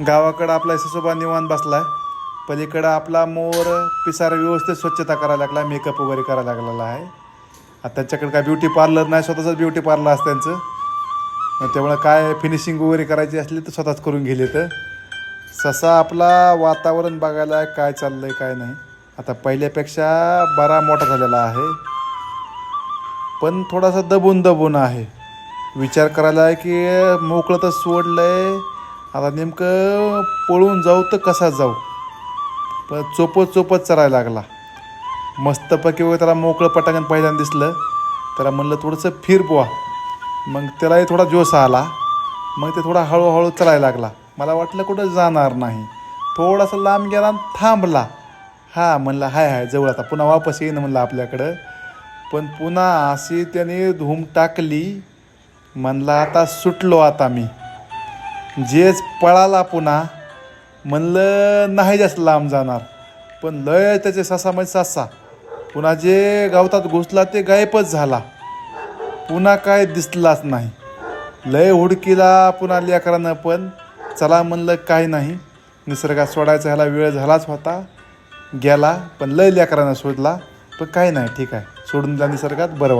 गावाकडं आपला ससोबा निवांत बसलाय. पलीकडं आपला मोर पिसारा व्यवस्थित स्वच्छता करायला लागला मेकअप वगैरे करायला लागलेला आहे. आता त्यांच्याकडे काय ब्युटी पार्लर नाही स्वतःच ब्युटी पार्लर असतं त्यांचं. त्यामुळं काय फिनिशिंग वगैरे करायची असली तर स्वतःच करून गेले तर ससा आपला वातावरण बघायला काय चाललं आहे काय नाही. आता पहिल्यापेक्षा बरा मोठा झालेला आहे. पण थोडासा दबून दबून आहे. विचार करायला आहे की मोकळं तर सोडलं आहे आता नेमकं पळून जाऊ तर कसा जाऊ? पण चोपत चोपत चरायला लागला. मस्तपैकी वगैरे त्याला मोकळं पटांगण पहिल्यांदा दिसलं. त्याला म्हणलं थोडंसं फिर बुवा. मग त्यालाही थोडा जोश आला. मग ते थोडा हळूहळू चलायला लागला. मला वाटलं कुठं जाणार नाही. थोडासा लांब गेला थांबला. हा म्हणलं हाय हाय जवळ आता. पुन्हा वापस येईन म्हणलं आपल्याकडं. पण पुन्हा अशी त्याने धूम टाकली. म्हणला आता सुटलो आता मी. जेच पळाला पुन्हा म्हणलं नाही जास्त लांब जाणार. पण लय त्याचे म्हणजे ससा. पुन्हा जे गावतात घुसला ते गायबच झाला. पुन्हा काय दिसलाच नाही. लय हुडकीला पुन्हा लेकरानं पण चला म्हणलं काय नाही. निसर्गात सोडायचा ह्याला वेळ झालाच होता. गेला पण लय लेकरानं शोधला पण काय नाही ठीक आहे. सोडून दिला निसर्गात बरं